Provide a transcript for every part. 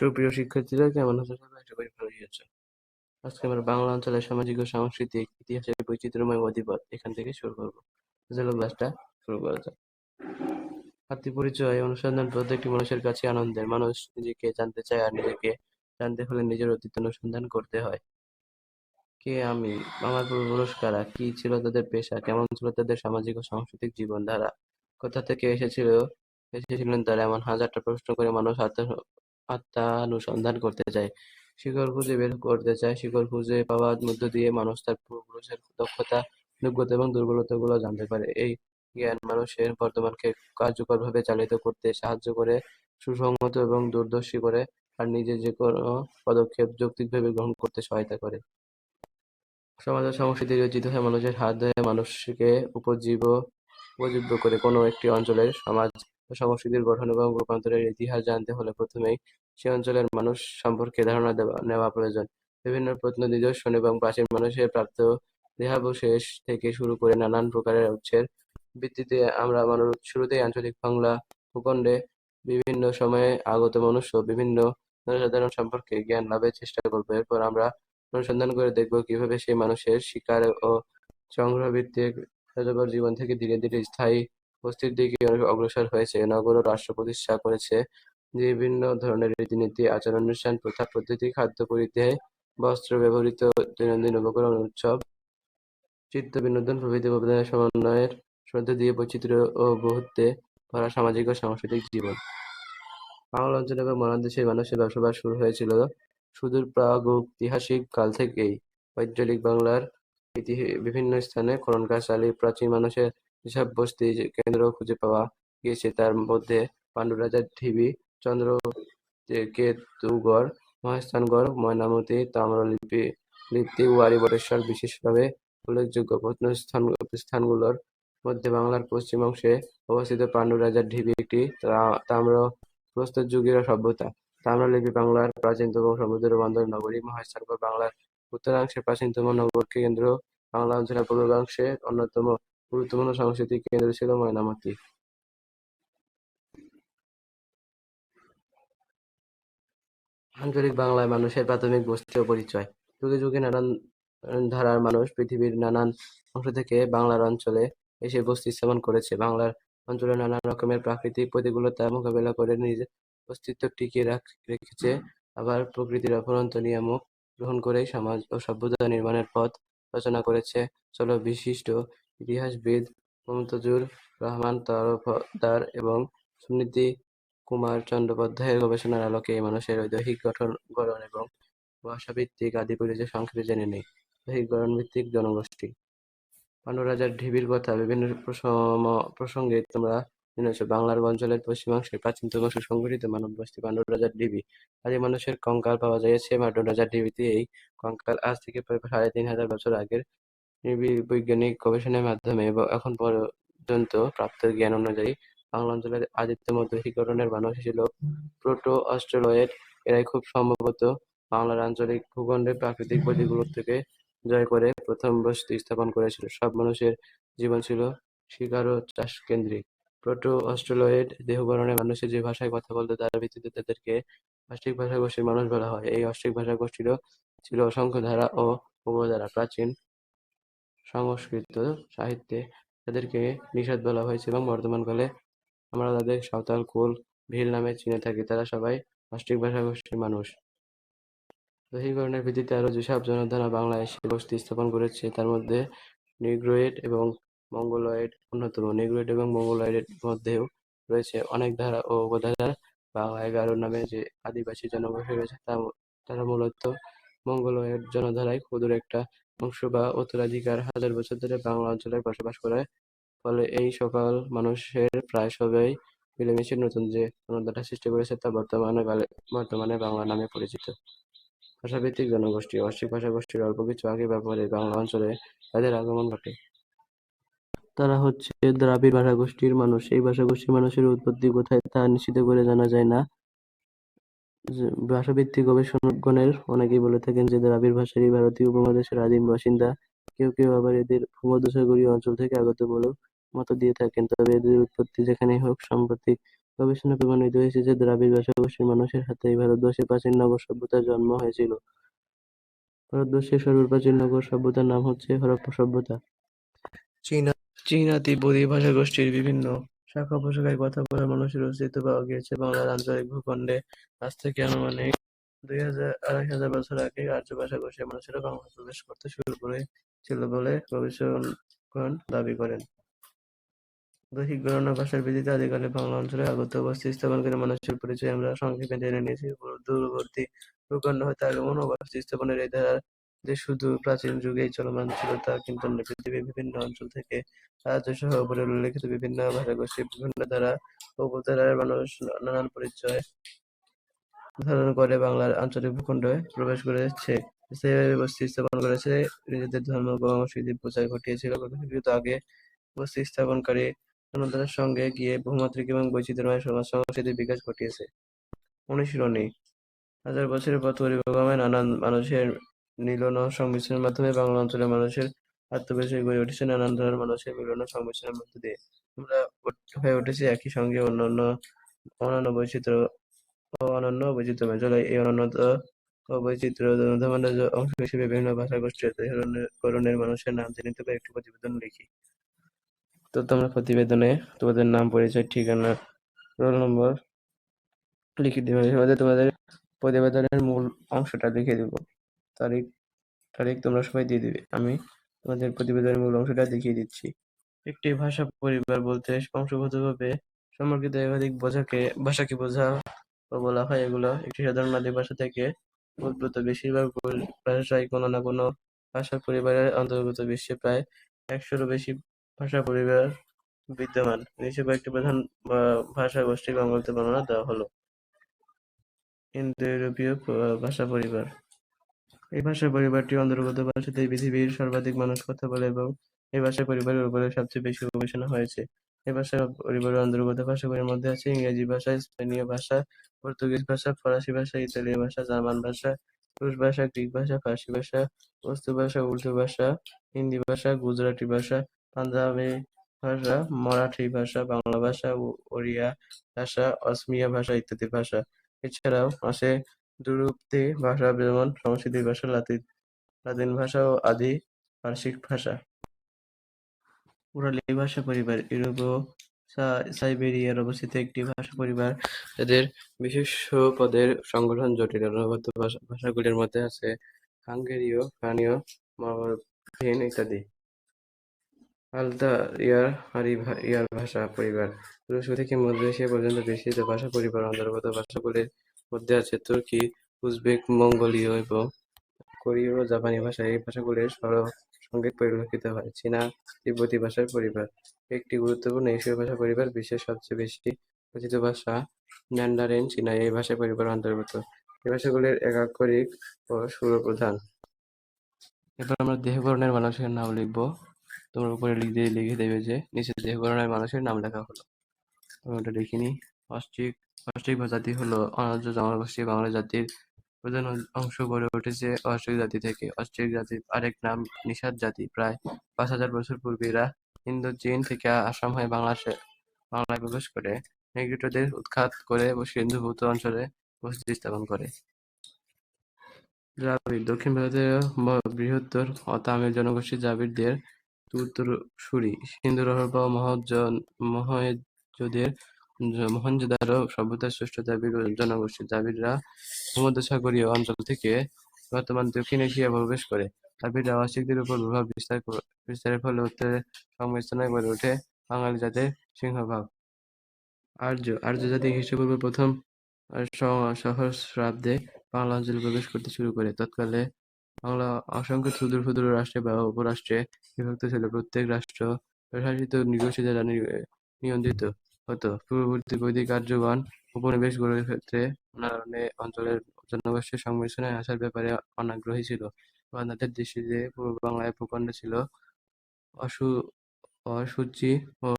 সুপ্রিয় শিক্ষার্থীরা, কেমন আছো সবাই? আশা করি ভালোই আছো। আজকে আমরা বাংলা অঞ্চলের সামাজিক ও সাংস্কৃতিক ইতিহাসের বৈচিত্র্যময় অধিপত এখান থেকে শুরু করব। চলো ক্লাসটা শুরু করা যাক। হাতি পরিচয়, অনুসন্ধান প্রত্যেকটি মানুষের কাছে আনন্দের। মানুষ নিজেকে জানতে চায় আর নিজেকে জানতে হলে নিজের অতীত অনুসন্ধান করতে হয়। কে আমি? আমার পূর্বপুরুষ কারা কি ছিল তাদের পেশা? কেমন ছিল তাদের সামাজিক ও সাংস্কৃতিক জীবনধারা? কোথা থেকে এসেছিল, এসেছিলেন তারা? এমন হাজারটা প্রশ্ন করে মানুষ আত্ম আত্মানুসন্ধান করতে চায়। শিকড় খুঁজে বের করতে চায়। শিকড় খুঁজে পাওয়ার মধ্য দিয়ে মানুষ তার পূর্বপুরুষের দক্ষতা, যোগ্যতা এবং দুর্বলতাগুলো জানতে পারে। এই জ্ঞান মানুষের বর্তমানকে কার্যকরভাবে চালিত করতে সাহায্য করে, সুসংহত এবং দূরদর্শী করে, আর নিজে যে কোনো পদক্ষেপ যৌক্তিকভাবে গ্রহণ করতে সহায়তা করে। সমাজ ও সংস্কৃতি রচিত হয়ে মানুষের হাত ধরে মানুষকে উপজীব, উপজীব্য করে কোনো একটি অঞ্চলের সমাজ সংস্কৃতির গঠন এবং রূপান্তরের ইতিহাস জানতে হলে প্রথমেই সে অঞ্চলের মানুষ সম্পর্কে ধারণা নেওয়া প্রয়োজন। বিভিন্ন প্রত্ননিদর্শন এবং প্রাচীন মানুষের প্রাপ্ত দেহাবশেষ থেকে শুরু করে নানান প্রকারের উৎসের ভিত্তিতে আমরা মানুষ শুরুতেই আঞ্চলিক বাংলা ভূখণ্ডে বিভিন্ন সময়ে আগত মনুষ্য বিভিন্ন জনসাধারণ সম্পর্কে জ্ঞান লাভের চেষ্টা করব। এরপর আমরা অনুসন্ধান করে দেখব কীভাবে সেই মানুষের শিকার ও সংগ্রহ ভিত্তিক জীবন থেকে ধীরে ধীরে স্থায়ী বস্তির দিকে অগ্রসর হয়েছে। নগর ও রাষ্ট্র প্রতিষ্ঠা করেছে। বিভিন্ন ধরনের রীতিনীতি আচার অনুষ্ঠান প্রথা, পদ্ধতি, খাদ্য পরিধেয় বস্ত্র ব্যবহৃত দৈনন্দিন উপকরণ, উৎসব, চিত্ত বিনোদন, প্রভৃতি উপাদানের সমন্বয়ের মধ্য দিয়ে বৈচিত্র্য ও বহুত্বে ভরা সামাজিক ও সাংস্কৃতিক জীবন। বাংলা অঞ্চল এবং মহাদেশের মানুষের বসবাস শুরু হয়েছিল সুদূর প্রাগৈতিহাসিক কাল থেকেই। পৌত্তলিক বাংলার বিভিন্ন স্থানে খনন কাজ চালিয়ে প্রাচীন মানুষের যেসব বস্তি কেন্দ্র খুঁজে পাওয়া গিয়েছে, তার মধ্যে পাণ্ডু রাজার ঢিবি চন্দ্র কেতুগড় মহাস্থানগড় ময়নামতি, তাম্রলিপি, লিপি ওয়ারি বটেশ্বর বিশেষভাবে উল্লেখযোগ্য। প্রত্নস্থান স্থানগুলোর মধ্যে বাংলার পশ্চিম অংশে অবস্থিত পাণ্ডু রাজার ঢিবি একটি তাম্র প্রস্তর যুগের সভ্যতা। তাম্রলিপি বাংলার প্রাচীনতম সমুদ্র বন্দর নগরী মহাস্থানগড় বাংলার উত্তরাংশের প্রাচীনতম নগর কেন্দ্র বাংলা অঞ্চলের পূর্বাংশে অন্যতম গুরুত্বপূর্ণ সাংস্কৃতিক কেন্দ্র ছিল ময়নামতি। আঞ্চলিক বাংলায় মানুষের প্রাথমিক বস্তি ও পরিচয়। যুগে যুগে নানান ধারার মানুষ পৃথিবীর নানান অংশ থেকে বাংলার অঞ্চলে এসে বস্তি স্থাপন করেছে। বাংলার অঞ্চলে নানা রকমের প্রাকৃতিক প্রতিকূলতা মোকাবেলা করে নিজের অস্তিত্ব টিকিয়ে রেখেছে। আবার প্রকৃতির অফুরন্ত নিয়ামক গ্রহণ করেই সমাজ ও সভ্যতা নির্মাণের পথ রচনা করেছে। চলো বিশিষ্ট ইতিহাসবিদ মমতাজুর রহমান, তরফদার এবং সুনীতি কুমার চট্টোপাধ্যায়ের গবেষণার আলোকে মানুষের দৈহিক গঠন, গড়ন এবং ভাষাভিত্তিক আদি পরিচয় সংক্ষেপে জেনে নেই। দৈহিক গঠন ভিত্তিক জনগোষ্ঠী। পাণ্ডু রাজার ঢিবির কথা বিভিন্ন প্রসঙ্গে তোমরা জেনেছ। বাংলার অঞ্চলের পশ্চিমাংশে প্রাচীনতম সুসংগঠিত মানব বস্তি পাণ্ডু রাজার ঢিবি আদি মানুষের কঙ্কাল পাওয়া যাইছে পাণ্ডু রাজার ঢিবিতে এই কঙ্কাল আজ থেকে প্রায় সাড়ে তিন হাজার বছর আগের বৈজ্ঞানিক গবেষণার মাধ্যমে এখন পর্যন্ত প্রাপ্ত জ্ঞান অনুযায়ী বাংলা অঞ্চলের আদিতম দৈহিকরণের মানুষ ছিল প্রোটো অস্ট্রেলয়েড এরাই খুব সম্ভবত বাংলার আঞ্চলিক ভূখণ্ডের প্রাকৃতিক প্রতিকূল থেকে জয় করে প্রথম বসতি স্থাপন করেছিল। সব মানুষের জীবন ছিল শিকার ও চাষ কেন্দ্রিক। প্রোটো অস্ট্রেলয়েড দেহগঠনের মানুষের যে ভাষায় কথা বলতো তার ভিত্তিতে তাদেরকে অস্ট্রিক ভাষাগোষ্ঠীর মানুষ বলা হয়। এই অস্ট্রিক ভাষাগোষ্ঠীরও ছিল অসংখ্য ধারা ও উপধারা। প্রাচীন সংস্কৃত সাহিত্যে তাদেরকে নিষাদ বলা হয়েছে এবং বর্তমানকালে আমরা তাদের সাঁওতাল, কুল, ভিল নামে চিনে থাকি। তারা সবাই অষ্টিক ভাষা গোষ্ঠীর মানুষ। দৈহিকরণের ভিত্তিতে আরও যেসব জনধারা এসে বসতি স্থাপন করেছে, তার মধ্যে নিগ্রোয়েড এবং মঙ্গলয়েড অন্যতম। নিগ্রোয়েড এবং মঙ্গলয়েডের মধ্যেও রয়েছে অনেক ধারা ও উপধারা বাংলায় গারো নামে যে আদিবাসী জনগোষ্ঠী রয়েছে, তা তারা মূলত মঙ্গলয়েড জনধারায় ক্ষুদ্র একটা অংশ বা উত্তরাধিকার হাজার বছর ধরে বাংলা অঞ্চলে বসবাস করে। ফলে এই সকল মানুষের প্রায় সবাই মিলেমিশে নতুন যে জনধারা সৃষ্টি করেছে তা বর্তমানে বর্তমানে বাংলা নামে পরিচিত। ভাষাভিত্তিক জনগোষ্ঠী অস্ট্রিক ভাষাগোষ্ঠীর অল্প কিছু আগে বা পরে বাংলা অঞ্চলে তাদের আগমন ঘটে। তারা হচ্ছে দ্রাবিড় ভাষাগোষ্ঠীর মানুষ। এই ভাষাগোষ্ঠীর মানুষের উৎপত্তি কোথায় তা নিশ্চিত করে জানা যায় না। ভাষাভিত্তিক গবেষকগণের অনেকেই বলে থাকেন যে দ্রাবিড় ভাষারই ভারতীয় উপমহাদেশের আদিম বাসিন্দা কেউ কেউ আবার এদের ভূমধ্যসাগরীয় অঞ্চল থেকে আগত বলেও মত দিয়ে থাকেন তবে এদের উৎপত্তি যেখানেই হোক, সাম্প্রতিক গবেষণায় প্রমাণিত হয়েছে যে দ্রাবিড় ভাষাগোষ্ঠীর মানুষের হাতেই ভারতবর্ষের প্রাচীন নগর সভ্যতার জন্ম হয়েছিল। ভারতবর্ষের সর্বপ্রাচীন নগর সভ্যতার নাম হচ্ছে হরপ্পা সভ্যতা। চীনা চীনা তিব্বতী ভাষাগোষ্ঠীর বিভিন্ন শাখা উপশাখায় কথা বলার মানুষের অস্তিত্ব পাওয়া গিয়েছে বাংলার আঞ্চলিক ভূখণ্ডে আজ থেকে আনুমানিক দুই হাজার, আড়াই হাজার বছর আগে আর্য ভাষাগোষ্ঠীর মানুষেরা বাংলা প্রবেশ করতে শুরু করেছিল বলে গবেষকগণ দাবি করেন। দৈহিক গণনা ভাষার ভিত্তিতে আদিকালে বাংলা অঞ্চলে আগত বস্তি স্থাপনকারী মানুষের পরিচয় আমরা সংক্ষেপে জেনে নিয়েছি। দূরবর্তী ভূখণ্ড হতে আগমন ও স্থাপনের এই ধারা যে শুধু প্রাচীন যুগেই চলমান ছিল তা কিন্তু। পৃথিবীর বিভিন্ন অঞ্চল থেকে রাজ্যসহ উপরে উল্লেখিত বিভিন্ন ভাষাগোষ্ঠীর বিভিন্ন ধারা উপধারার মানুষ নানান পরিচয় ধারণ করে বাংলার আঞ্চলিক ভূখণ্ডে প্রবেশ করেছে, স্থায়ীভাবে বসতি স্থাপন করেছে, নিজেদের ধর্ম ও সংস্কৃতির প্রচার ঘটিয়েছিল। অপেক্ষাকৃত আগে বসতি স্থাপনকারী জনতার সঙ্গে গিয়ে বহুমাত্রিক এবং বৈচিত্র্যময় সমাজ সংস্কৃতির বিকাশ ঘটিয়েছে। অনুশীলনী হাজার বছরের পথ পরিক্রমায় নানান মানুষের মিলন ও সংমিশ্রণের মাধ্যমে বাংলা অঞ্চলের মানুষের আত্মপরিচয় গড়ে উঠেছে নানান ধরনের মানুষের মিলন ও সংমিশ্রণের মধ্য দিয়ে। আমরা হয়ে উঠেছি একই সঙ্গে অন্যান্য অনন্য বৈচিত্র্য ও অনন্য বৈচিত্র্যময়। চলো এই অনন্যতা ও বৈচিত্র্য অংশ হিসেবে বিভিন্ন ভাষাগোষ্ঠী ও ধরনের মানুষের নাম চিহ্নিত করে একটি প্রতিবেদন লিখি। তো তোমরা প্রতিবেদনে তোমাদের নাম, পরিচয়, ঠিকানা, রোল নম্বর লিখে দিবে। তোমাদের প্রতিবেদনের মূল অংশটা লিখে দেব। তারিখ তারিখ তোমরা সবাই দিয়ে দিবে। আমি তোমাদের প্রতিবেদনের মূল অংশটা দেখিয়ে দিচ্ছি। একটি ভাষা পরিবার বলতে বংশগতভাবে সম্পর্কিত একাধিক বোঝাকে ভাষাকে বোঝা বলা হয়। এগুলো একটি সাধারণ আদি ভাষা থেকে উদ্ভূত। বেশিরভাগ ভাষাই কোনো না কোনো ভাষা পরিবারের অন্তর্গত। বিশ্বে প্রায় একশোরও বেশি ভাষা পরিবার বিদ্যমান। নিচে কয়েকটি প্রধান ভাষা ভাষাগোষ্ঠীর কর্মগত বর্ণনা দেওয়া হলো। ইন্দো-ইউরোপীয় ভাষা পরিবার এই ভাষা পরিবারটি অন্তর্গত ভাষাতেই পৃথিবীর সর্বাধিক মানুষ কথা বলে এবং এই ভাষা পরিবারের উপরে সবচেয়ে বেশি গবেষণা হয়েছে। এই ভাষা পরিবারের অন্তর্গত ভাষাগুলির মধ্যে আছে ইংরেজি ভাষা, স্পেনীয় ভাষা, পর্তুগিজ ভাষা, ফরাসি ভাষা, ইতালীয় ভাষা, জার্মান ভাষা, রুশ ভাষা, গ্রিক ভাষা, ফার্সি ভাষা, পশতু ভাষা, উর্দু ভাষা, হিন্দি ভাষা, গুজরাটি ভাষা, পাঞ্জাবি ভাষা, মারাঠি ভাষা, বাংলা ভাষা, ওড়িয়া ভাষা, অসমিয়া ভাষা ইত্যাদি ভাষা। এছাড়াও আছে দূরবর্তী ভাষা যেমন সংস্কৃত ভাষা, লাতিন ভাষা ও আদি পারসিক ভাষা। উরালি ভাষা পরিবার ইউরোপ ও সাইবেরিয়ার অবস্থিত একটি ভাষা পরিবার যাদের বিশেষ্য পদের সংগঠন জটিল। ভাষাগুলির মধ্যে আছে হাঙ্গেরীয়, স্পানীয়, মরোভিন ইত্যাদি। আলতা-ইয়ার ভাষা পরিবার তুরস্ক থেকে মধ্য এশিয়া পর্যন্ত বিস্তৃত ভাষা পরিবার অন্তর্গত ভাষাগুলির মধ্যে আছে তুর্কি, উজবেক, মঙ্গোলীয় এবং কোরীয় ও জাপানি ভাষা। এই ভাষাগুলির স্বর-সংকেত পরিলক্ষিত হয়। চীনা-তিব্বতি ভাষার পরিবার একটি গুরুত্বপূর্ণ এশীয় ভাষা পরিবার। বিশ্বের সবচেয়ে বেশি কথিত ভাষা ম্যান্ডারিন চীনা এই ভাষা পরিবারের অন্তর্গত। এই ভাষাগুলির একাক্ষরিক ও সুর প্রধান। এবার আমরা দেহগঠনের মানুষের নাম লিখব। তোমরা উপরে লিখে লিখে দেবে যে নিচে দেহগঠনের মানুষের নাম লেখা হলো। আমরা ওটা লিখিনি। অস্ট্রিক জাতি হলো অনার্য জনগোষ্ঠী বাংলা জাতির প্রধান অংশ গড়ে উঠেছে অস্ট্রিক জাতি থেকে। অস্ট্রিক জাতির আরেক নাম নিষাদ জাতি। প্রায় পাঁচ হাজার বছর পূর্বে এরা ইন্দো-চীন থেকে আসাম হয়ে বাংলাদেশে বাংলায় প্রবেশ করে নেগ্রিটোদের উৎখাত করে সিন্ধুভূত অঞ্চলে বসতি স্থাপন করে। দ্রাবিড় দক্ষিণ ভারতের বৃহত্তর তামিল জনগোষ্ঠী দ্রাবিড়দের উত্তরসূরি। সিন্ধু, হরপ্পা ও মহেঞ্জোদের মহেঞ্জোদারো সভ্যতার শ্রেষ্ঠ দ্রাবিড় জনগোষ্ঠী। দ্রাবিড়রা ভূমধ্যসাগরীয় অঞ্চল থেকে বর্তমান দক্ষিণ এশিয়ায় প্রবেশ করে। দ্রাবিড়রা অস্ট্রিকদের উপর প্রভাব বিস্তার বিস্তারের ফলে উত্তরে সংমিশ্রণে গড়ে ওঠে বাঙালি জাতের সিংহভাগ। আর্য আর্য জাতি খ্রিস্টপূর্ব প্রথম সহস্রাব্দে বাংলা অঞ্চলে প্রবেশ করতে শুরু করে। তৎকালে বাংলা অসংখ্য ক্ষুদ্র ক্ষুদ্র রাষ্ট্রে বা উপরাষ্ট্রে বিভক্ত ছিল। প্রত্যেক রাষ্ট্র স্বশাসিত নৃগোষ্ঠী দ্বারা নিয়ন্ত্রিত হতো। পূর্ববর্তী বৈদিক আর্যগণ উপনিবেশ গড়ার ক্ষেত্রে নানা অঞ্চলের জনগোষ্ঠীর সংমিশ্রণে আসার ব্যাপারে অনাগ্রহী ছিল বা তাদের দৃষ্টিতে পূর্ব বাংলায় ভূখণ্ড ছিল অশুচি ও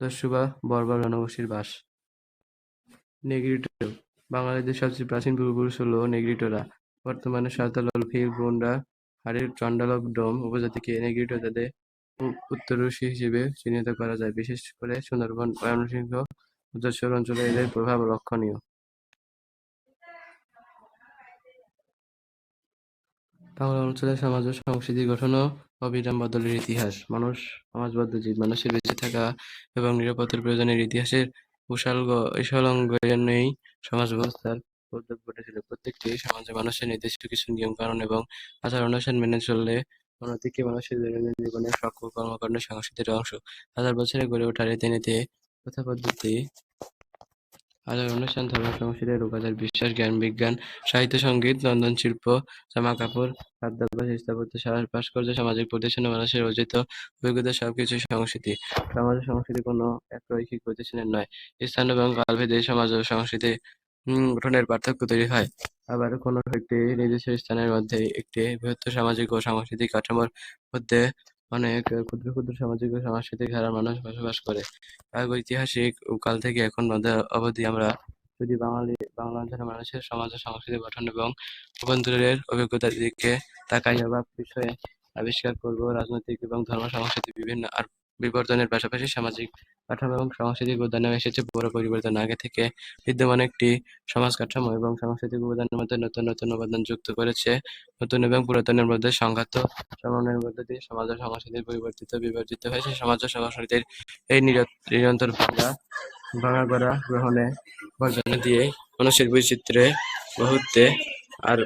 দস্যু বা বর্বর জনগোষ্ঠীর বাস। নেগ্রিটো বাঙালিদের সবচেয়ে প্রাচীন পূর্বপুরুষ হল নেগ্রিটোরা। বর্তমানে সাঁওতাল, ভিল, মুন্ডা, হাড়ির, চণ্ডাল, ডোম উপজাতিকে নেগ্রিটো জাতের উত্তরসূরি হিসেবে চিহ্নিত করা যায়। বিশেষ করে সুন্দরবন, ময়মনসিংহ যশোর অঞ্চলে এদের প্রভাব লক্ষণীয়। বাংলা অঞ্চলের সমাজ ও সংস্কৃতি গঠন ও অবিরাম বদলের ইতিহাস। মানুষ সমাজবদ্ধ জীব। মানুষের বেঁচে থাকা এবং নিরাপত্তার প্রয়োজনের ইতিহাসের উশালঙ্ঘনেই সমাজ ব্যবস্থার উদ্যোগ ঘটেছিল। প্রত্যেকটি সমাজে মানুষের নির্দিষ্ট কিছু নিয়ম-কানুন এবং আচার-অনুষ্ঠান মেনে চললে অন্যদিকে মানুষের দৈনন্দিন জীবনের সকল কর্মকাণ্ড সংস্কৃতির অংশ। হাজার বছরে গড়ে ওঠা রীতিনীতি, প্রথা-পদ্ধতি, আচার-অনুষ্ঠান, ধর্ম-সংস্কৃতি, রূপাচার, বিশ্বাস, জ্ঞান-বিজ্ঞান, সাহিত্য-সংগীত, রন্ধনশিল্প, জামা-কাপড়, খাদ্যাভ্যাস, স্থাপত্য, সারা ভাস্কর্য, সামাজিক প্রতিষ্ঠান মানুষের অর্জিত অভিজ্ঞতা সবকিছু সংস্কৃতি। সমাজ ও সংস্কৃতি কোনো এক রৈখিক প্রতিষ্ঠানের নয়। স্থান এবং কালভেদে সমাজ ও সংস্কৃতি গঠনের পার্থক্য তৈরি হয়। আবার কোনো একটি নির্দিষ্ট স্থানের মধ্যে একটি বৃহত্তর সামাজিক ও সাংস্কৃতিক কাঠামোর মধ্যে অনেক ক্ষুদ্র ক্ষুদ্র সামাজিক ও সাংস্কৃতিক ধারার মানুষ বসবাস করে। ঐতিহাসিক কাল থেকে এখন অবধি আমরা যদি বাঙালি, বাংলা অঞ্চলের মানুষের সমাজ ও সংস্কৃতি গঠন এবং রূপান্তরের অভিজ্ঞতার দিকে তাকাই অবাক বিষয়ে আবিষ্কার করব। রাজনৈতিক এবং ধর্ম-সংস্কৃতির বিভিন্ন আর, বিবর্তনের পাশাপাশি সামাজিক কাঠামো এবং সাংস্কৃতিক উপাদানেও এসেছে বড় পরিবর্তন। আগে থেকে বিদ্যমান একটি সমাজ কাঠামো এবং সাংস্কৃতিক উপাদানের মধ্যে নতুন নতুন উপাদান যুক্ত করেছে। নতুন এবং পুরাতনের মধ্যে সংঘাত সমন্বয়ের মধ্য দিয়ে সমাজ ও সংস্কৃতির পরিবর্তিত বিবর্তিত হয়েছে। সমাজ ও সংস্কৃতির এই নিরন্তর ভাঙা ভাঙা-গড়া গ্রহণে বর্জনে দিয়েই মানুষের বৈচিত্র্যে বহুত্বে আর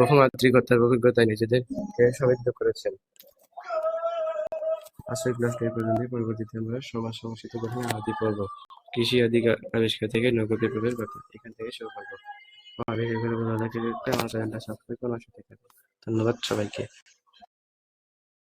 বহুমাত্রিকতার অভিজ্ঞতায় নিজেদেরকে সমৃদ্ধ করেছেন। আজকের ক্লাসটা এই পর্যন্তই। পরবর্তীতে আমরা সমাজ সংস্কৃত গঠনের আদি পর্ব, কৃষি আদি আবিষ্কার থেকে নগদ বিপ্লবের কথা, এখান থেকে শুরু করব আমার চ্যানেলটা সাবস্ক্রাইব করে আমার সাথে। ধন্যবাদ সবাইকে।